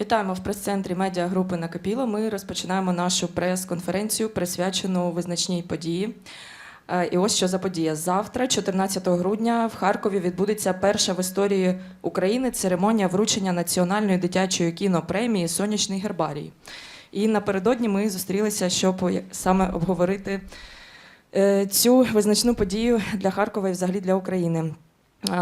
Вітаємо в прес-центрі медіагрупи Накипіло. Ми розпочинаємо нашу прес-конференцію, присвячену визначній події. Е, І ось що за подія. Завтра, 14 грудня, в Харкові відбудеться перша в історії України церемонія вручення національної дитячої кінопремії Сонячний гербарій. І напередодні ми зустрілися, щоб саме обговорити е, цю визначну подію для Харкова і взагалі для України.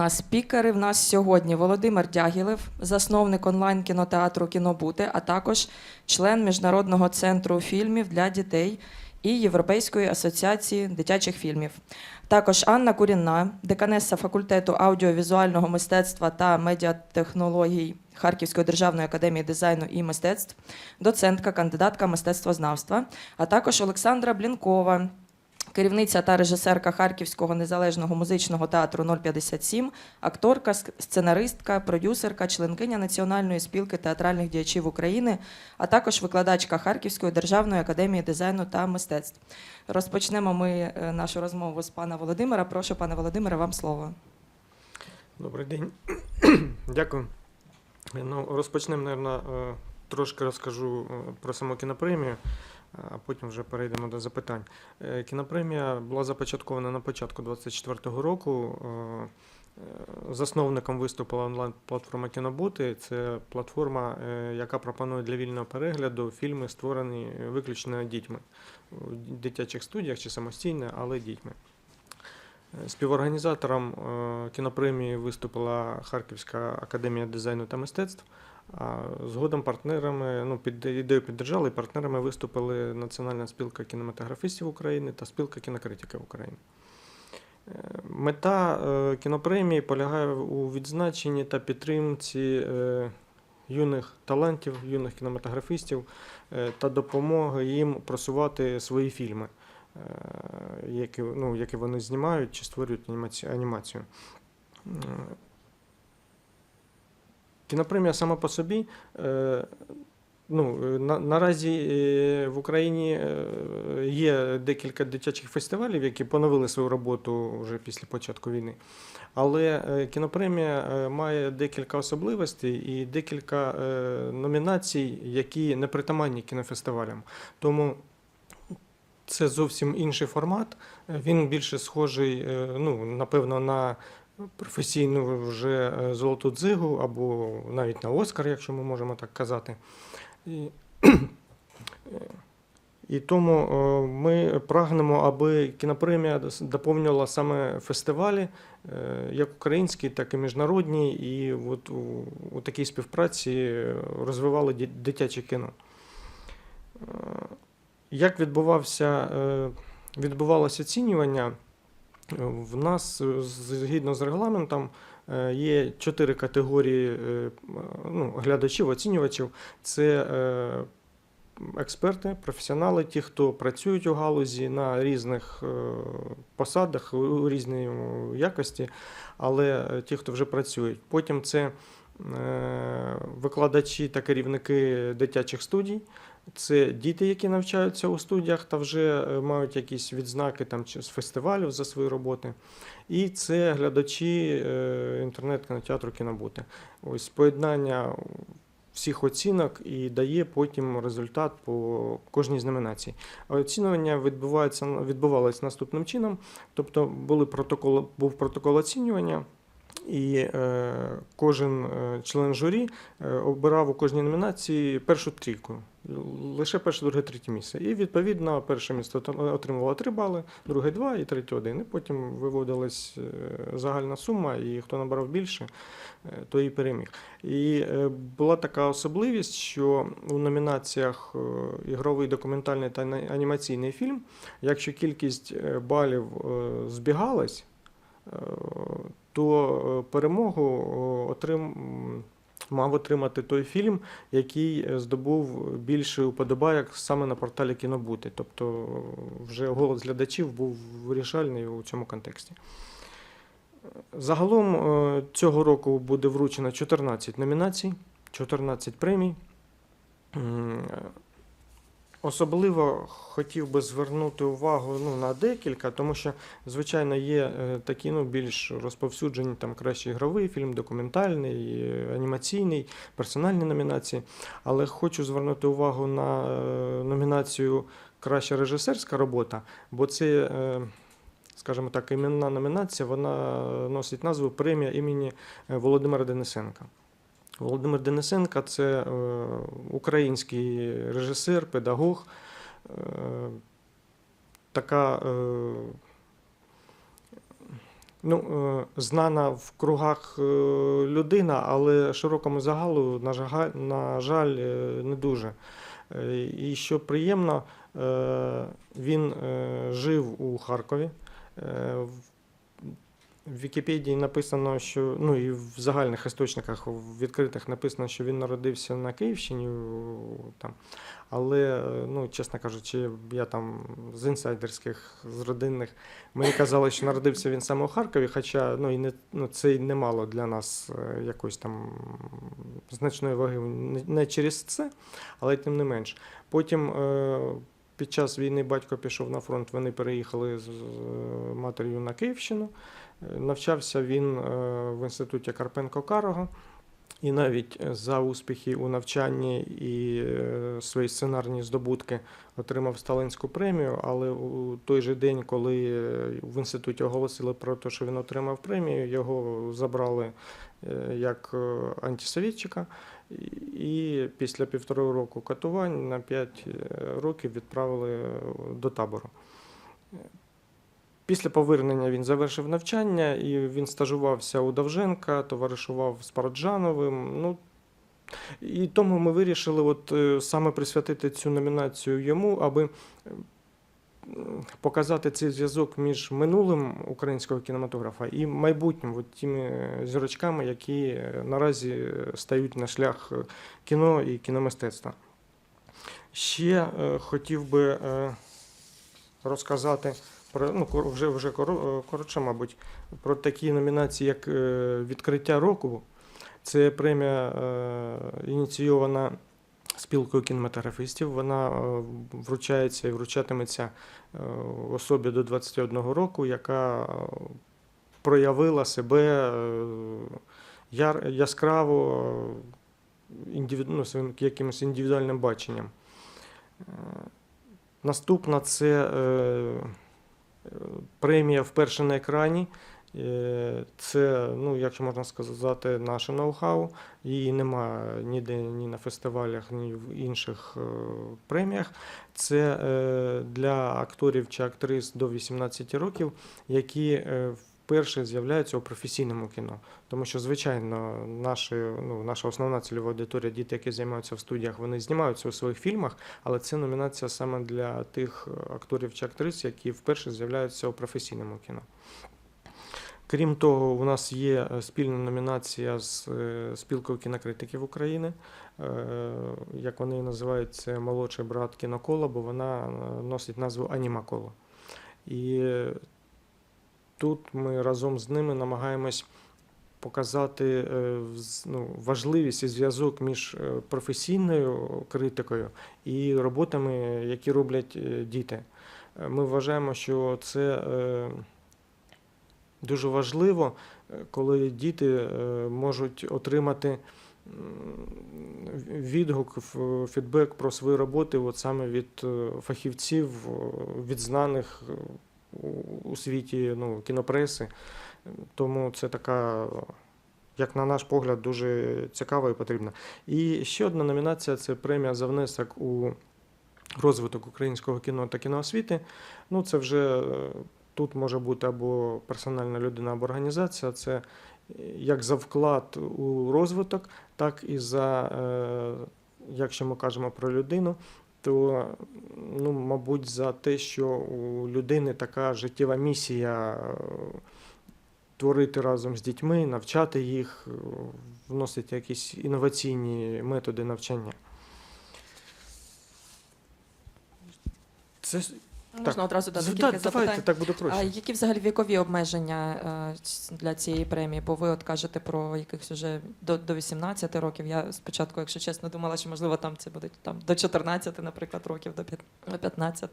Спікери в нас сьогодні Володимир Дягілев, засновник онлайн кінотеатру Кінобути, а також член Міжнародного центру фільмів для дітей і Європейської асоціації дитячих фільмів. Також Анна Курінна, деканеса факультету аудіовізуального мистецтва та медіатехнологій Харківської державної академії дизайну і мистецтв, доцентка, кандидатка мистецтвознавства, а також Олександра Блінкова, керівниця та режисерка Харківського незалежного музичного театру 057, акторка, сценаристка, продюсерка, членкиня Національної спілки театральних діячів України, а також викладачка Харківської державної академії дизайну та мистецтв. Розпочнемо ми е, нашу розмову з пана Володимира. Прошу, пане Володимире, вам слово. Добрий день. Дякую. Ну, розпочнемо, мабуть, трошки розкажу е, про саму кінопремію, а потім вже перейдемо до запитань. Е, Кінопремія була започаткована на початку 2024 року. Е, е, Засновником виступила онлайн-платформа Кінобути. Це платформа, яка пропонує для вільного перегляду фільми, створені виключно дітьми у дитячих студіях чи самостійно, але дітьми. Співорганізатором кінопремії виступила Харківська академія дизайну та мистецтв. Згодом партнерами, ну, під ідею піддержали, партнерами виступили Національна спілка кінематографістів України та спілка кінокритиків України. Е, Мета е, кінопремії полягає у відзначенні та підтримці е, юних талантів, юних кінематографістів та допомоги їм просувати свої фільми які, ну, які вони знімають чи створюють анімацію. Кінопремія сама по собі. е, Ну, е, на, наразі е, в Україні є декілька дитячих фестивалів, які поновили свою роботу вже після початку війни. Але кінопремія має декілька особливостей і декілька номінацій, які не притаманні кінофестивалям. Тому це зовсім інший формат. Він більше схожий, ну, напевно, на професійну вже е, золоту дзигу або навіть на Оскар, якщо ми можемо так казати. І, е, і тому е, ми прагнемо, аби кінопремія доповнювала саме фестивалі, як українські, так і міжнародні, і от у, у такій співпраці розвивали дитяче кіно. Як відбувався, відбувалося оцінювання? В нас е, згідно з регламентом е, є чотири категорії е, ну, глядачів, оцінювачів. Це експерти, професіонали, ті, хто працюють у галузі на різних посадах у- різній якості, але ті, хто вже працюють. Потім це викладачі та керівники дитячих студій. Це діти, які навчаються у студіях та вже е, мають якісь відзнаки там з фестивалів за свої роботи. І це глядачі е, інтернет-кінотеатру Кінобути. Ось поєднання всіх оцінок і дає потім результат по кожній з номінацій. Оцінювання відбувається відбувалось наступним чином. Тобто були протокол, був протокол оцінювання. І е, кожен е, член журі е, обирав у кожній номінації першу трійку, лише перше, друге, третє місце. І відповідно перше місце отри- отримувало 3 бали, друге 2 і третє 1. І потім виводилась загальна сума, і хто набрав більше, той і переміг. І була така особливість, що у номінаціях ігровий документальний та анімаційний фільм, якщо кількість балів збігалась, то е, перемогу е, отрим... мав отримати той фільм, який е, здобув більше уподобайок саме на порталі Кінобути. Тобто е, вже голос глядачів був вирішальний у цьому контексті. Загалом е, цього року буде вручено 14 номінацій, 14 премій. Особливо хотів би звернути увагу ну, на декілька, тому що, звичайно, є е, такі ну, більш розповсюджені там кращий ігровий фільм, документальний, анімаційний, персональні номінації. Але хочу звернути увагу на е, номінацію Краща режисерська робота, бо це, е, скажімо так, іменна номінація, вона носить назву премія імені Володимира Денисенка. Володимир Денисенко це е, український режисер, педагог, е, така е, ну, знана в кругах людина, але широкому загалу, на жаль, не дуже. І що приємно, він жив у Харкові. В- Вікіпедії написано, що ну і в загальних істочниках в відкритих написано, що він народився на Київщині, там. але, е, ну, чесно кажучи, я там з інсайдерських, з родинних, мені казали, що народився він саме у Харкові, хоча ну, і не, ну, це й не мало для нас е, якоїсь там значної ваги не- через це, але тим не менш. Потім е, під час війни батько пішов на фронт, вони переїхали з матер'ю на Київщину. Навчався він е, в інституті Карпенко Карого. І навіть за успіхи у навчанні і е, свої сценарні здобутки отримав Сталинську премію. Але у той же день, коли е, в інституті оголосили про те, що він отримав премію, його забрали як антисовєтчика. І- після півтора року катувань на 5 років відправили до табору. Після повернення він завершив навчання і він стажувався у Довженка, товаришував з Параджановим. Ну, і тому ми вирішили от, е, саме присвятити цю номінацію йому, аби е, показати цей зв'язок між минулим українського кінематографа і майбутнім, от тими зірочками, які е, наразі стають на шлях кіно і кіномистецтва. Ще е, хотів би е, розказати про ну, вже, вже е, коротше, мабуть, про такі номінації, як е, відкриття року. Це премія е, ініційована спілкою кінематографістів. Вона вручається і вручатиметься особі до 21 року, яка проявила себе яскраво е, ну, своїм якимось індивідуальним баченням. Наступна це премія вперше на екрані. Е, Це, ну, якщо можна сказати, наше ноу-хау. Її немає ніде ні на фестивалях, ні в інших е, преміях. Це е, для акторів чи актрис до 18 років, які вперше з'являються у професійному кіно. Тому що, звичайно, наші, ну, наша основна цільова аудиторія, діти, які займаються в студіях, вони знімаються у своїх фільмах, але це номінація саме для тих е, акторів чи актрис, які вперше з'являються у професійному кіно. Крім того, у нас є е, спільна номінація з е, спілкою кінокритиків України. Як вони називають, це молодший брат кінокола, бо вона носить назву Анімакола. І тут ми разом з ними намагаємось показати е, ну, важливість і зв'язок між е, професійною критикою і роботами, які роблять е, діти. Ми вважаємо, що це дуже важливо, коли діти можуть отримати відгук, фідбек про свої роботи от саме від фахівців, від знаних у- світі ну, кінопреси. Тому це така, як на наш погляд, дуже цікава і потрібна. І ще одна номінація це премія за внесок у розвиток українського кіно та кіноосвіти. Ну, це вже е, тут може бути або персональна людина, або організація. Це е, як за вклад у розвиток, так і за, е, якщо ми кажемо про людину, то, ну, мабуть, за те, що у людини така життєва місія е, творити разом з дітьми, навчати їх, е, вносити якісь інноваційні методи навчання. Це, Можна одразу дати Да, кілька давайте, запитань. так буде А які взагалі вікові обмеження е, для цієї премії? Бо ви от кажете про якихось уже до, до 18 років. Я спочатку, якщо чесно, думала, що можливо там це буде там до 14, наприклад, років до п'ят- до 15.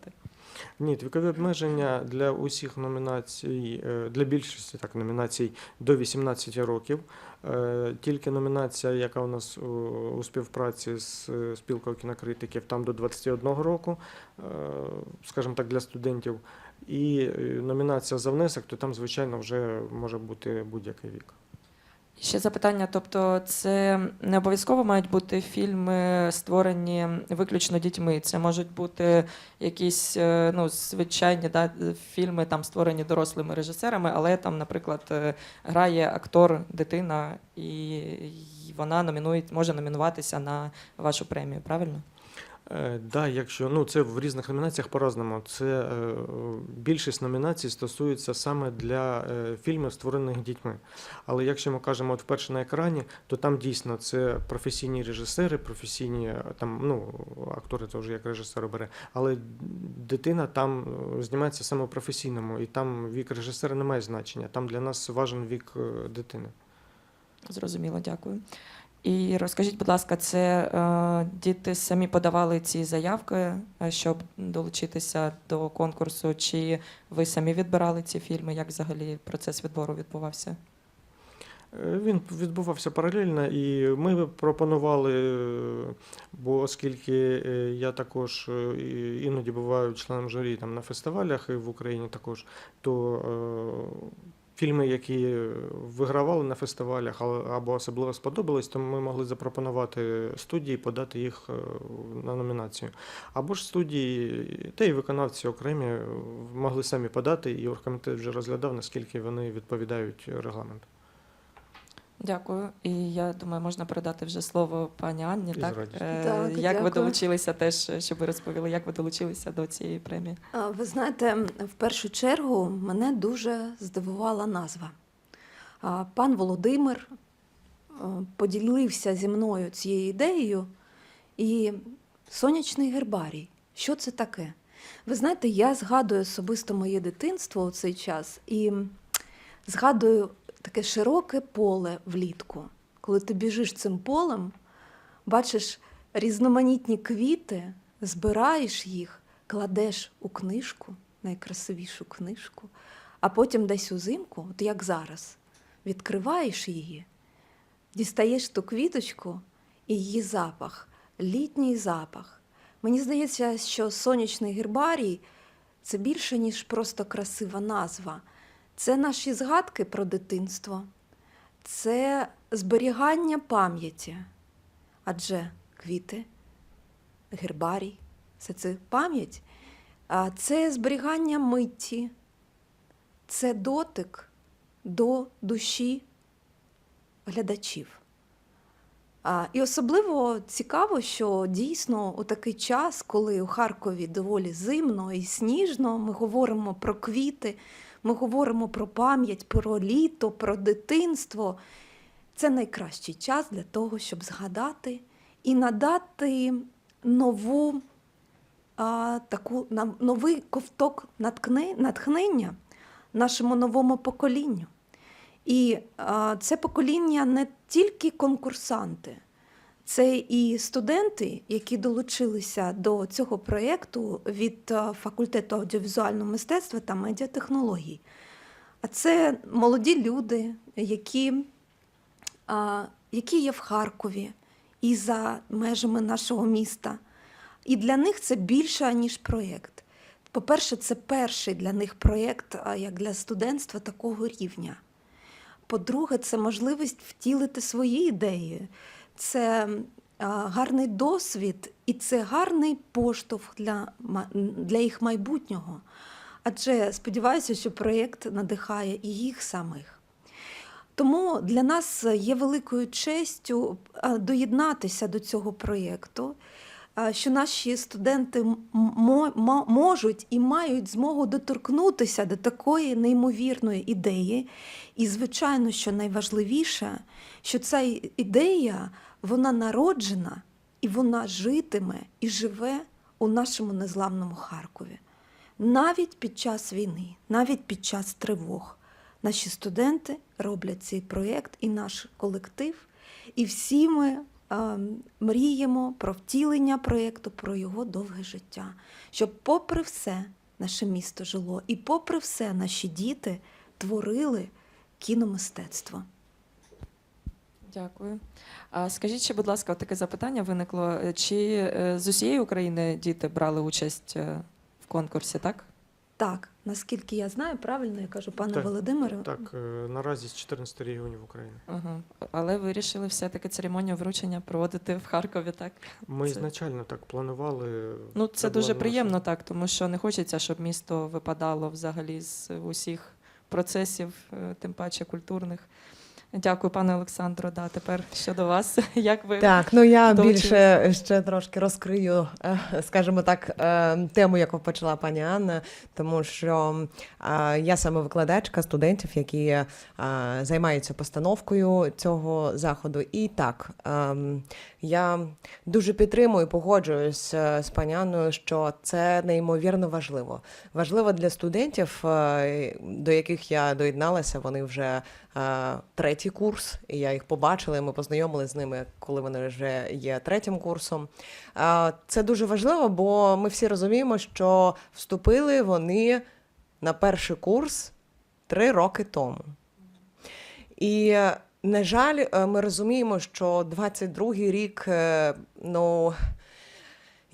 Ні, вікові обмеження для усіх номінацій, е, для більшості так, номінацій до 18 років. Е, Тільки номінація, яка у нас у, співпраці з спілкою кінокритиків, там до 21 року, скажімо так, для студентів. І е, номінація за внесок, то там, звичайно, вже може бути будь-який вік. Ще запитання: тобто, це не обов'язково мають бути фільми, створені виключно дітьми. Це можуть бути якісь е, ну, звичайні да, фільми, там створені дорослими режисерами, але там, наприклад, е, грає актор, дитина, і вона номінує, може номінуватися на вашу премію, правильно? Е, Да, якщо ну це в різних номінаціях по-разному. Це е, більшість номінацій стосується саме для е, фільмів, створених дітьми. Але якщо ми кажемо от вперше на екрані, то там дійсно це професійні режисери, професійні е, там ну актори теж як режисери бере. Але дитина там е, знімається саме професійному, і там вік режисера не має значення. Там для нас важен вік дитини. Зрозуміло, дякую. І розкажіть, будь ласка, це е, діти самі подавали ці заявки, е, щоб долучитися до конкурсу, чи ви самі відбирали ці фільми? Як взагалі процес відбору відбувався? Е, Він відбувався паралельно, і ми пропонували, бо оскільки я також іноді буваю членом журі там на фестивалях і в Україні також, то фільми, які вигравали на фестивалях або особливо сподобались, то ми могли запропонувати студії подати їх е, на номінацію. Або ж студії, та й виконавці окремі е, могли самі подати, і оргкомітет вже розглядав, наскільки вони відповідають регламенту. Дякую. І я думаю, можна передати вже слово пані Анні. Із Так? радістю. Е, Так, як ви дякую. долучилися теж, щоб ви розповіли, як ви долучилися до цієї премії? А, Ви знаєте, в першу чергу мене дуже здивувала назва. А, Пан Володимир е, поділився зі мною цією ідеєю і сонячний гербарій. Що це таке? Ви знаєте, я згадую особисто моє дитинство у цей час і згадую таке широке поле влітку. Коли ти біжиш цим полем, бачиш різноманітні квіти, збираєш їх, кладеш у книжку, найкрасивішу книжку, а потім десь узимку, от як зараз, відкриваєш її, дістаєш ту квіточку і її запах, літній запах. Мені здається, що сонячний гербарій це більше, ніж просто красива назва. Це наші згадки про дитинство, це зберігання пам'яті. Адже квіти, гербарій це це пам'ять, це зберігання митті, це дотик до душі глядачів. І особливо цікаво, що дійсно у такий час, коли у Харкові доволі зимно і сніжно, ми говоримо про квіти, ми говоримо про пам'ять, про літо, про дитинство. Це найкращий час для того, щоб згадати і надати нову а, таку новий ковток наткни- натхнення нашому новому поколінню. І а, це покоління не тільки конкурсанти, це і студенти, які долучилися до цього проєкту від факультету аудіовізуального мистецтва та медіатехнологій. А це молоді люди, які, а, які є в Харкові і за межами нашого міста. І для них це більше, ніж проєкт. По-перше, це перший для них проєкт, як для студентства такого рівня. По-друге, це можливість втілити свої ідеї. Це гарний досвід і це гарний поштовх для, для їх майбутнього. Адже сподіваюся, що проєкт надихає і їх самих. Тому для нас є великою честю доєднатися до цього проєкту, що наші студенти можуть і мають змогу доторкнутися до такої неймовірної ідеї. І, звичайно, що найважливіше, що ця ідея вона народжена і вона житиме і живе у нашому незламному Харкові. Навіть під час війни, навіть під час тривог, наші студенти роблять цей проєкт і наш колектив, і всі ми мріємо про втілення проєкту, про його довге життя. Щоб, попри все, наше місто жило, і попри все, наші діти творили кіномистецтво. Дякую. А скажіть ще, будь ласка, таке запитання виникло. Чи е, з усієї України діти брали участь е, в конкурсі, так? Так, наскільки я знаю, правильно я кажу, пане Так, Володимире. Так, е, наразі з 14 регіонів України. Ага. Але вирішили все-таки церемонію вручення проводити в Харкові, так? Ми Це- ізначально так планували. Ну, це, це дуже наша- приємно, так, тому що не хочеться, щоб місто випадало взагалі з усіх процесів, е, тим паче культурних. Дякую, пане Олександро. Да, тепер щодо вас. Як ви Так, ну я долучились? більше ще трошки розкрию, е, скажімо так, е, тему, яку почала пані Анна, тому що е, я саме викладачка студентів, які займаються постановкою цього заходу. І так, ем, я дуже підтримую, погоджуюсь е, з пані що це неймовірно важливо. Важливо для студентів, е, до яких я доєдналася, вони вже е, третій курс, і я їх побачила, і ми познайомилися з ними, коли вони вже є третім курсом. Це дуже важливо, бо ми всі розуміємо, що вступили вони на перший курс три роки тому. І, на жаль, е, ми розуміємо, що 22-й рік, е, ну.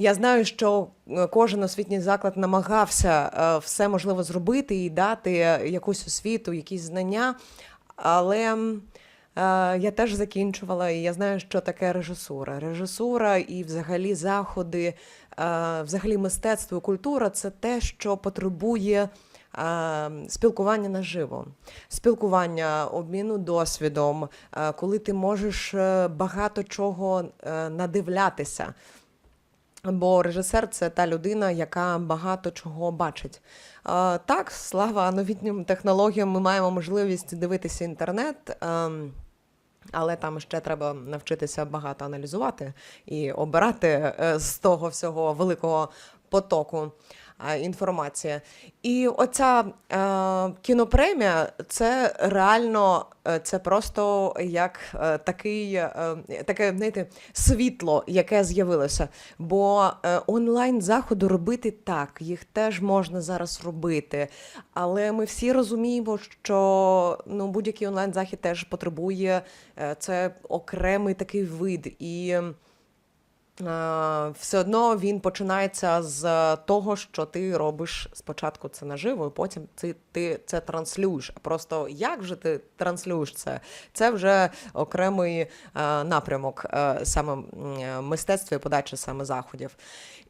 Я знаю, що е, кожен освітній заклад намагався все можливе зробити і дати якусь освіту, якісь знання, але я теж закінчувала, і я знаю, що таке режисура. Режисура і взагалі заходи, взагалі мистецтво і культура це те, що потребує. Спілкування наживо, спілкування, обміну досвідом, коли ти можеш е, багато чого е, надивлятися. Бо режисер це та людина, яка багато чого бачить. Так, слава новітнім технологіям, ми маємо можливість дивитися інтернет. ем, але там ще треба навчитися багато аналізувати і обирати е, з того всього великого потоку е, інформації. І оця е, кінопремія це реально е, це просто як е, такий, е, таке знаєте, світло, яке з'явилося. Бо е, онлайн заходи робити так, їх теж можна зараз робити. Але ми всі розуміємо, що ну, будь-який онлайн захід теж потребує е, це окремий такий вид. І все одно він починається з того, що ти робиш спочатку це наживо, і потім ти, ти це транслюєш. Просто як же ти транслюєш це? Це вже окремий е, напрямок е, саме е, мистецтва і подачі саме заходів.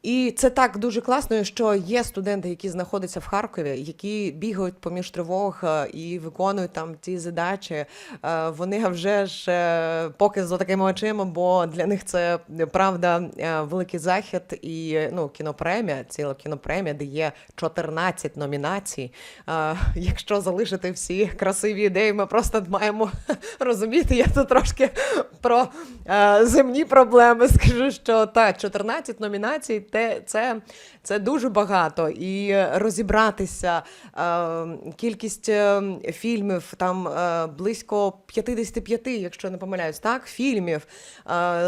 І це так дуже класно, що є студенти, які знаходяться в Харкові, які бігають поміж тривог е, і виконують там ті задачі. Е, Вони вже ж е, поки з такими очима, бо для них це правда е, великий захід і ну, кінопремія, ціла кінопремія, де є 14 номінацій. Е, Якщо залишити всі красиві ідеї, ми просто маємо розуміти. Я тут трошки про е, земні проблеми скажу, що так, 14 номінацій те, це, це дуже багато. І розібратися, кількість фільмів, там близько 55, якщо не помиляюсь, так, фільмів,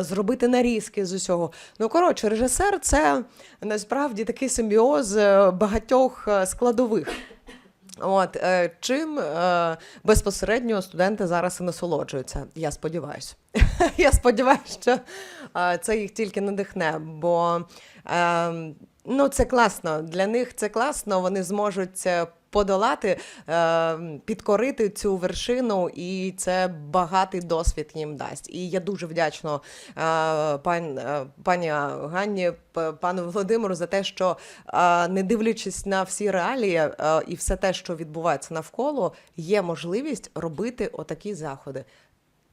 зробити нарізки з усього. Ну, коротше, режисер це насправді такий симбіоз е, багатьох е, складових. От е, чим безпосередньо студенти зараз і насолоджуються. Я сподіваюся. Я сподіваюся, що це їх тільки надихне, бо е, ну, це класно. Для них це класно. Вони зможуть подолати, е, підкорити цю вершину, і це багатий досвід їм дасть. І я дуже вдячна е, пан, е, пані Ганні, пану Володимиру за те, що не дивлячись на всі реалії і все те, що відбувається навколо, є можливість робити отакі заходи.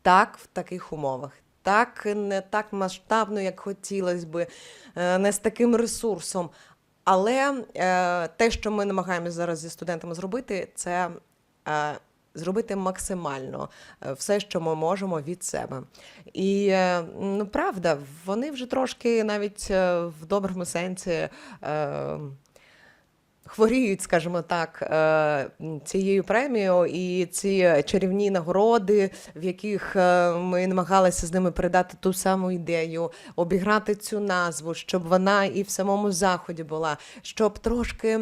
Так, в таких умовах. Так, не так масштабно, як хотілося би, не з таким ресурсом. Але е, те, що ми намагаємося зараз зі студентами зробити, це е, зробити максимально е, все, що ми можемо від себе. І е, ну, правда, вони вже трошки навіть е, в доброму сенсі. Е, хворіють, скажімо так, е, цією премією, і ці чарівні нагороди, в яких е, ми намагалися з ними передати ту саму ідею, обіграти цю назву, щоб вона і в самому заході була, щоб трошки,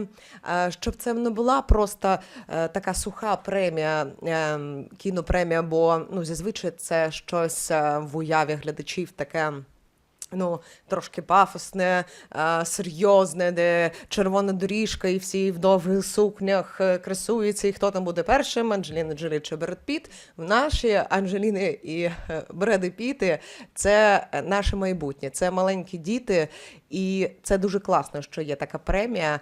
е, щоб це не була просто така суха премія, кінопремія, бо ну, зазвичай це щось в уяві глядачів таке. Ну, трошки пафосне, серйозне, де червона доріжка, і всі в довгих сукнях е, красуються, і хто там буде першим, Анджеліна Джолі чи Бред Піт. Наші Анджеліни і е, Бреди Піти це е, наше майбутнє, це маленькі діти, і це дуже класно, що є така премія.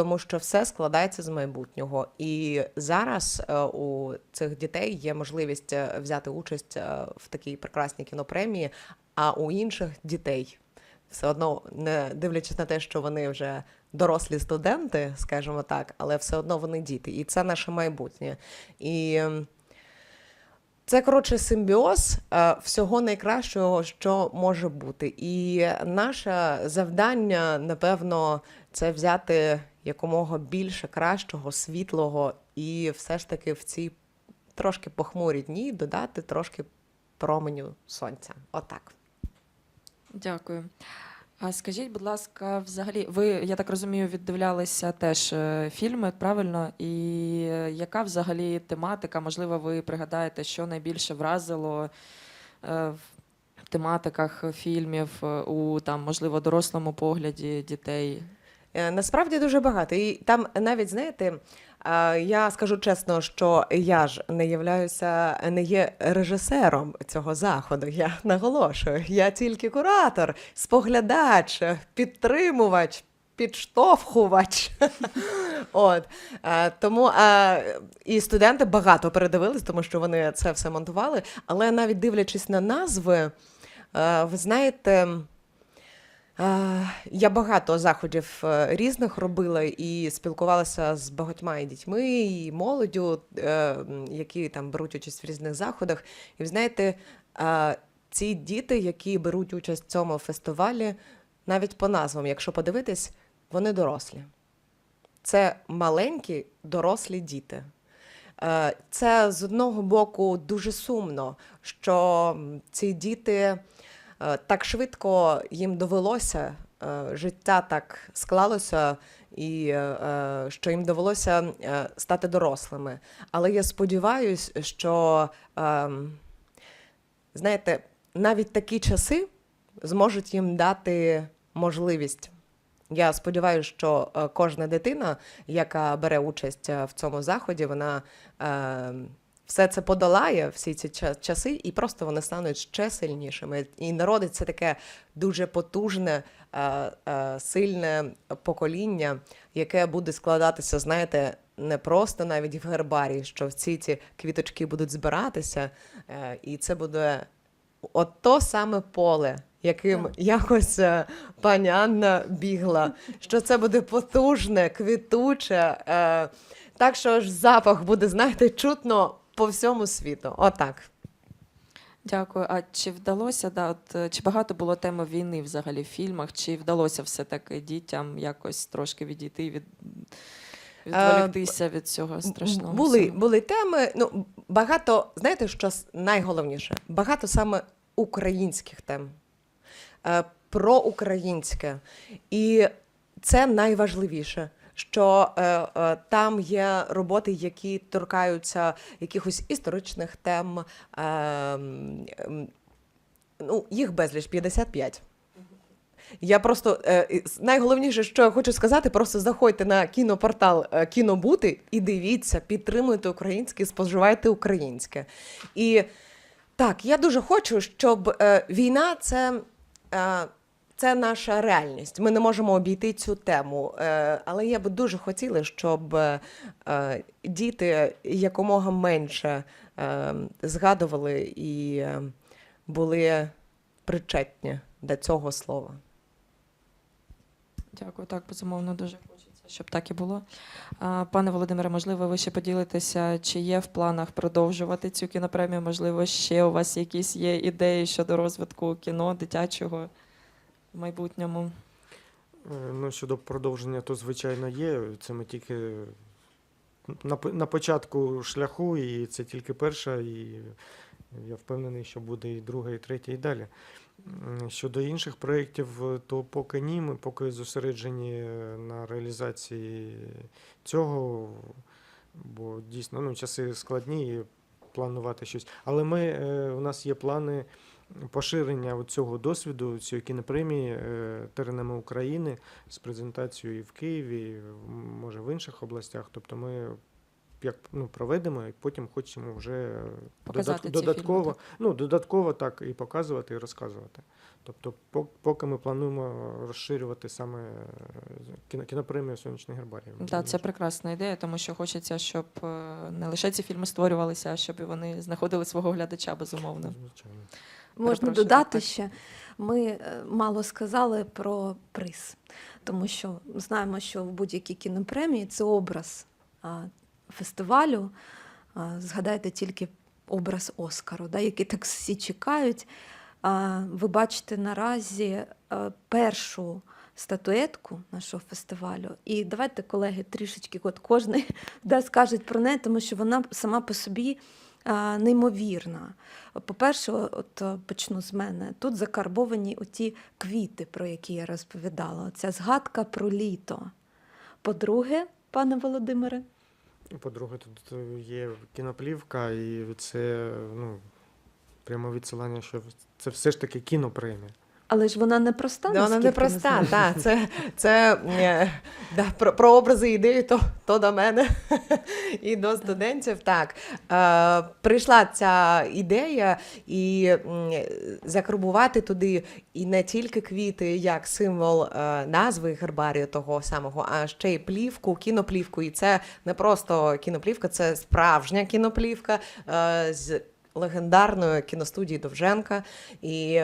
Тому що все складається з майбутнього, і зараз е, у цих дітей є можливість е, взяти участь е, в такій прекрасній кінопремії, а у інших дітей все одно не дивлячись на те, що вони вже дорослі студенти, скажімо так, але все одно вони діти, і це наше майбутнє. І це коротше симбіоз всього найкращого, що може бути. І наше завдання, напевно, це взяти якомога більше кращого, світлого, і все ж таки в ці трошки похмурі дні додати трошки променю сонця. Отак. Дякую. А скажіть, будь ласка, взагалі, ви, я так розумію, віддивлялися теж е, фільми, правильно? І е, яка взагалі тематика? Можливо, ви пригадаєте, що найбільше вразило е, в тематиках фільмів у там, можливо, дорослому погляді дітей? Е, Насправді дуже багато. І там навіть знаєте, я скажу чесно, що я ж не являюся, не є режисером цього заходу. Я наголошую, я тільки куратор, споглядач, підтримувач. Підштовхувач. От. Е, тому е, і студенти багато передивились, тому що вони це все монтували. Але навіть дивлячись на назви, е, ви знаєте, Я багато заходів е, різних робила і спілкувалася з багатьма і дітьми, і молоддю, е, які там беруть участь в різних заходах. І ви знаєте, е, ці діти, які беруть участь в цьому фестивалі, навіть по назвам, якщо подивитись, вони дорослі. Це маленькі дорослі діти. Е, Це з одного боку дуже сумно, що ці діти е, так швидко їм довелося, е, життя так склалося, і е, е, що їм довелося е, стати дорослими. Але я сподіваюся, що ем, знаєте, навіть такі часи зможуть їм дати можливість. Я сподіваюся, що е, кожна дитина, яка бере участь е, в цьому заході, вона е, все це подолає, всі ці часи, і просто вони стануть ще сильнішими. І народиться таке дуже потужне, е, е, сильне покоління, яке буде складатися, знаєте, не просто навіть в гербарії, що всі ці квіточки будуть збиратися, е, і це буде от то саме поле, яким якось пані Анна бігла, що це буде потужне, квітуче, так що аж запах буде, знаєте, чутно по всьому світу. Отак. Дякую. А чи вдалося, да, от, е, чи багато було теми війни взагалі в фільмах? Чи вдалося все-таки дітям якось трошки відійти від відволіктися від цього страшного? Були, всього? були теми. Ну, багато, знаєте, що найголовніше? Багато саме українських тем. Е, про українське. І це найважливіше. Що е, е, там є роботи, які торкаються якихось історичних тем. Е, м, м, ну, їх безліч 55. Я просто е, найголовніше, що я хочу сказати, просто заходьте на кінопортал Кінобути і дивіться, підтримуйте українське, споживайте українське. І так, я дуже хочу, щоб війна це. Це наша реальність. Ми не можемо обійти цю тему. Е, але я би дуже хотіла, щоб е, е, діти якомога менше згадували і були причетні до цього слова. Дякую, так, безумовно, дуже хочеться, щоб так і було. Пане Володимире, можливо, ви ще поділитеся, чи є в планах продовжувати цю кінопремію? Можливо, ще у вас якісь є ідеї щодо розвитку кіно дитячого в майбутньому? Е, Ну, щодо продовження, то звичайно є. Це ми тільки на, на початку шляху, і це тільки перша, і я впевнений, що буде і друга, і третя, і далі. Щодо інших проєктів, е, то поки ні, ми поки зосереджені е, на реалізації цього, бо дійсно ну, часи складні планувати щось. Але ми, у нас є плани поширення цього досвіду, цієї кінопремії е, теренами України з презентацією і в Києві, може в інших областях. Тобто ми як ну, проведемо, і потім хочемо вже Показати додат- ці додатково, фільми, ну, додатково так і показувати, і розказувати. Тобто, пок- поки ми плануємо розширювати саме е, кіно- кінопремію сонячний гербарій. Так, це прекрасна ідея, тому що хочеться, щоб е, не лише ці фільми створювалися, а щоб і вони знаходили свого глядача, безумовно. Звичайно. Можна додати так. ще, ми е, мало сказали про приз, тому що знаємо, що в будь-якій кінопремії це образ фестивалю. Згадайте тільки образ Оскару, да, який так всі чекають. Ви бачите наразі е, першу статуетку нашого фестивалю. І давайте, колеги, трішечки от кожен да, скажуть про неї, тому що вона сама по собі неймовірна. По-перше, от е, почну з мене. Тут закарбовані оті квіти, про які я розповідала. Ця згадка про літо. По-друге, пане Володимире, По-друге, тут е, є кіноплівка, і це ну, прямо відсилання, що це все ж таки кінопремія. Але ж вона не проста. Да, вона не проста, знаємо. та, це, це е, да, про, про образи ідеї, то, то до мене і до студентів. Так, е, прийшла ця ідея і закарбувати туди і не тільки квіти, як символ е, назви гербарію того самого, а ще й плівку, кіноплівку. І це не просто кіноплівка, це справжня кіноплівка е, з легендарної кіностудії Довженка. І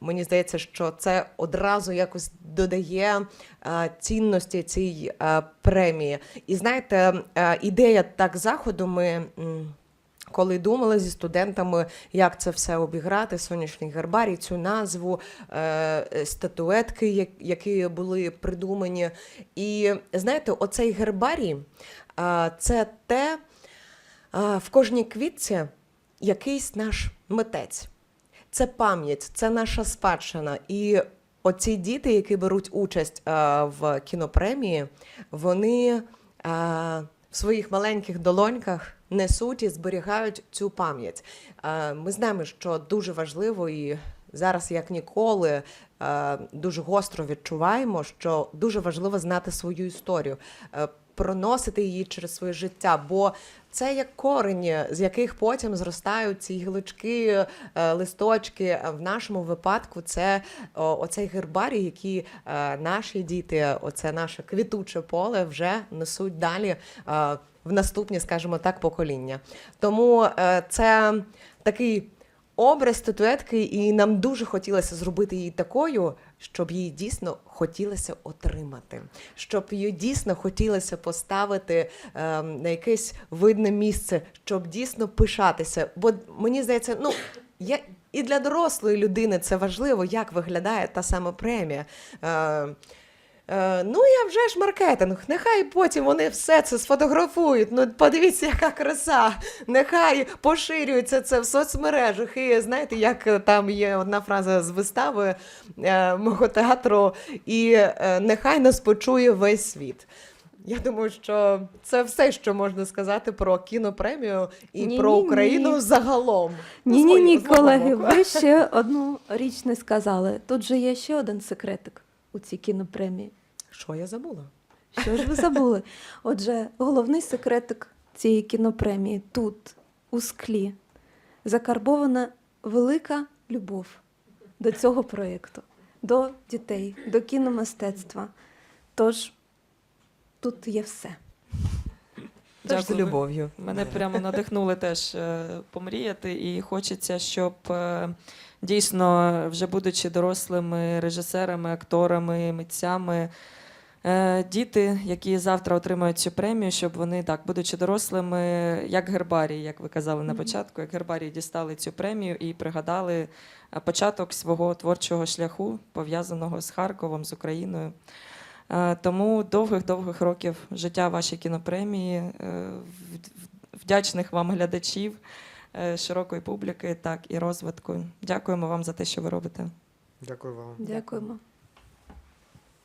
мені здається, що це одразу якось додає е, цінності цій е, премії. І знаєте, е, ідея так заходу ми. Коли думали зі студентами, як це все обіграти, сонячний гербарій, цю назву, статуетки, які були придумані. І знаєте, оцей гербарій це те в кожній квітці якийсь наш митець. Це пам'ять, це наша спадщина. І оці діти, які беруть участь е, в кінопремії, вони е, в своїх маленьких долоньках несуть і зберігають цю пам'ять. Е, ми знаємо, що дуже важливо і зараз, як ніколи, дуже гостро відчуваємо, що дуже важливо знати свою історію. Проносити її через своє життя, бо це як корені, з яких потім зростають ці гілочки, е, листочки. В нашому випадку це оцей гербарій, який е, наші діти, оце наше квітуче поле вже несуть далі е, в наступні, скажімо так, покоління. Тому це такий образ статуетки, і нам дуже хотілося зробити її такою, щоб її дійсно хотілося отримати, щоб її дійсно хотілося поставити е, на якесь видне місце, щоб дійсно пишатися. Бо мені здається, ну я. І для дорослої людини це важливо, як виглядає та сама премія. Е, ну, я вже ж маркетинг. Нехай потім вони все це сфотографують. Ну, подивіться, яка краса. Нехай поширюється це в соцмережах. І знаєте, як там є одна фраза з вистави е, мого театру, і е, нехай нас почує весь світ. Я думаю, що це все, що можна сказати про кінопремію і Ні-ні-ні. про Україну загалом. Ні, З ні, ні, мого колеги, ви ще одну річ не сказали. Тут же є ще один секретик у цій кінопремії. Що я забула? Що ж ви забули? Отже, головний секретик цієї кінопремії тут, у склі, закарбована велика любов до цього проєкту, до дітей, до кіномистецтва. Тож тут є все. Теж з Дякую. любов'ю. Мене прямо надихнули теж е, помріяти, і хочеться, щоб е, дійсно, вже будучи дорослими режисерами, акторами, митцями, Діти, які завтра отримають цю премію, щоб вони так, будучи дорослими, як гербарії, як ви казали на початку, як гербарії дістали цю премію і пригадали е, початок свого творчого шляху, пов'язаного з Харковом, з Україною. Е, Тому довгих-довгих років життя вашій кінопремії, е, вдячних вам глядачів, е, широкої публіки, так і розвитку. Дякуємо вам за те, що ви робите. Дякую вам. Дякуємо.